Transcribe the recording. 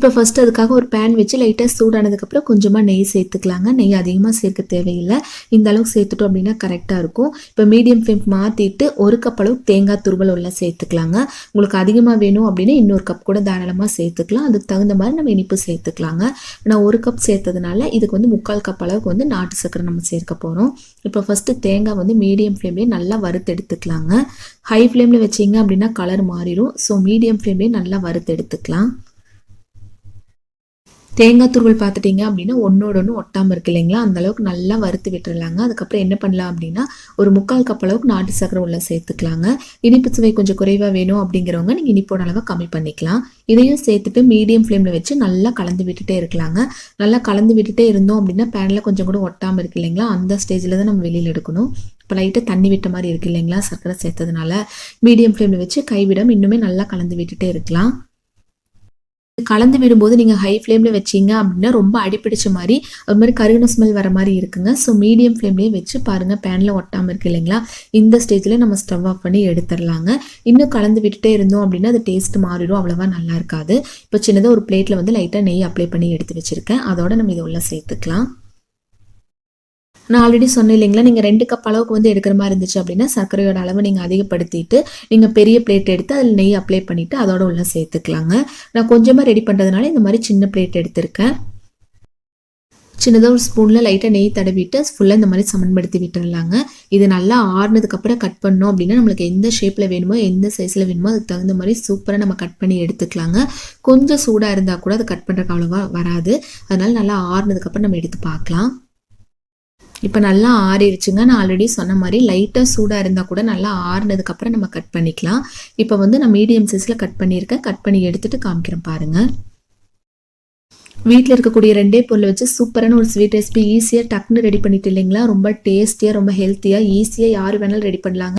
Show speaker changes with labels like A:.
A: இப்போ ஃபஸ்ட்டு அதுக்காக ஒரு பேன் வச்சு லைட்டாக சூடானதுக்கப்புறம் கொஞ்சமாக நெய் சேர்த்துக்கலாங்க. நெய் அதிகமாக சேர்க்க தேவையில்லை. இந்த அளவுக்கு சேர்த்துட்டோம் அப்படின்னா கரெக்டாக இருக்கும். இப்போ மீடியம் ஃப்ளேம் மாற்றிட்டு ஒரு கப் அளவுக்கு தேங்காய் துருவல் உள்ள சேர்த்துக்கலாங்க. உங்களுக்கு அதிகமாக வேணும் அப்படின்னா இன்னொரு கப் கூட தாராளமாக சேர்த்துக்கலாம். அதுக்கு தகுந்த மாதிரி நம்ம இனிப்பு சேர்த்துக்கலாங்க. நான் ஒரு கப் சேர்த்ததுனால இதுக்கு வந்து முக்கால் கப் அளவுக்கு வந்து நாட்டு சக்கரை நம்ம சேர்க்க போகிறோம் இப்போ ஃபஸ்ட்டு தேங்காய் வந்து மீடியம் ஃப்ளேம்லேயே நல்லா வறுத்து எடுத்துக்கலாங்க. ஹை ஃப்ளேமில் வச்சிங்க அப்படின்னா கலர் மாறிடும். ஸோ மீடியம் ஃப்ளேம்லேயே நல்லா வறுத்து எடுத்துக்கலாம். தேங்காய் துருவல் பார்த்துட்டிங்க அப்படின்னா ஒன்றோட ஒன்று ஒட்டாமல் இருக்கு இல்லைங்களா? அந்த அளவுக்கு நல்லா வறுத்து விட்டுறலாங்க. அதுக்கப்புறம் என்ன பண்ணலாம் அப்படின்னா ஒரு முக்கால் கப் அளவுக்கு நாட்டு சக்கரை உள்ள சேர்த்துக்கலாங்க. இனிப்பு சுவை கொஞ்சம் குறைவாக வேணும் அப்படிங்கிறவங்க நீங்கள் இனிப்போட அளவை கம்மி பண்ணிக்கலாம். இதையும் சேர்த்துட்டு மீடியம் ஃப்ளேமில் வச்சு நல்லா கலந்து விட்டுட்டே இருக்கலாங்க. நல்லா கலந்து விட்டுட்டே இருந்தோம் அப்படின்னா பேனில் கொஞ்சம் கூட ஒட்டாமல் இருக்கு இல்லைங்களா? அந்த ஸ்டேஜில் தான் நம்ம வெளியில் எடுக்கணும். இப்போ லைட்டாக தண்ணி விட்ட மாதிரி இருக்கு இல்லைங்களா? சர்க்கரை சேர்த்ததுனால. மீடியம் ஃப்ளேமில் வச்சு கைவிடம் இன்னுமே நல்லா கலந்து விட்டுட்டே இருக்கலாம். கலந்து விடும்போது நீங்கள் ஹை ஃப்ளேமில் வச்சிங்க அப்படின்னா ரொம்ப அடிப்பிடிச்ச மாதிரி அது மாதிரி கருகின ஸ்மெல் வர மாதிரி இருக்குங்க. ஸோ மீடியம் ஃப்ளேம்லேயே வச்சு பாருங்கள் பேனில் ஒட்டாமல் இருக்கு இல்லைங்களா? இந்த ஸ்டேஜில் நம்ம ஸ்டவ் ஆஃப் பண்ணி எடுத்துடலாங்க. இன்னும் கலந்து விட்டுட்டே இருந்தோம் அப்படின்னா அது டேஸ்ட் மாறிடும் அவ்வளோவா நல்லா இருக்காது. இப்போ சின்னதாக ஒரு பிளேட்டில் வந்து லைட்டாக நெய் அப்ளை பண்ணி எடுத்து வச்சுருக்கேன். அதோட நம்ம இதை உள்ள சேர்த்துக்கலாம். நான் ஆல்ரெடி சொன்னேன் இல்லைங்களா நீங்கள் ரெண்டு கப் அளவுக்கு வந்து எடுக்கிற மாதிரி இருந்துச்சு அப்படின்னா சர்க்கரையோட அளவு நீங்கள் அதிகப்படுத்திட்டு நீங்கள் பெரிய பிளேட் எடுத்து அதில் நெய் அப்ளை பண்ணிவிட்டு அதோட உள்ள சேர்த்துக்கலாங்க. நான் கொஞ்சமாக ரெடி பண்ணுறதுனால இந்த மாதிரி சின்ன பிளேட் எடுத்திருக்கேன். சின்னதாக ஒரு ஸ்பூனில் லைட்டாக நெய் தடவிட்டு ஃபுல்லாக இந்த மாதிரி சமன்படுத்தி விட்டுடலாங்க இது நல்லா ஆறுனதுக்கப்புறம் கட் பண்ணோம் அப்படின்னா நம்மளுக்கு எந்த ஷேப்பில் வேணுமோ எந்த சைஸில் வேணுமோ அதுக்கு தகுந்த மாதிரி சூப்பராக நம்ம கட் பண்ணி எடுத்துக்கலாங்க. கொஞ்சம் சூடாக இருந்தால் கூட அது கட் பண்ணுறதுக்கு அவ்வளோவா வராது. அதனால் நல்லா ஆறுனதுக்கப்புறம் நம்ம எடுத்து பார்க்கலாம். இப்போ நல்லா ஆறிடுச்சுங்க. நான் ஆல்ரெடி சொன்ன மாதிரி லைட்டாக சூடாக இருந்தால் கூட நல்லா ஆறுனதுக்கப்புறம் நம்ம கட் பண்ணிக்கலாம். இப்போ வந்து நான் மீடியம் சைஸில் கட் பண்ணியிருக்கேன். கட் பண்ணி எடுத்துகிட்டு காமிக்கிறேன் பாருங்கள் வீட்டில் இருக்கக்கூடிய ரெண்டே பொருளை வச்சு சூப்பரான ஒரு ஸ்வீட் ரெசிபி ஈஸியாக டக்குன்னு ரெடி பண்ணிட்டு இல்லைங்களா? ரொம்ப டேஸ்டியாக ரொம்ப ஹெல்த்தியாக ஈஸியாக யார் வேணாலும் ரெடி பண்ணலாங்க.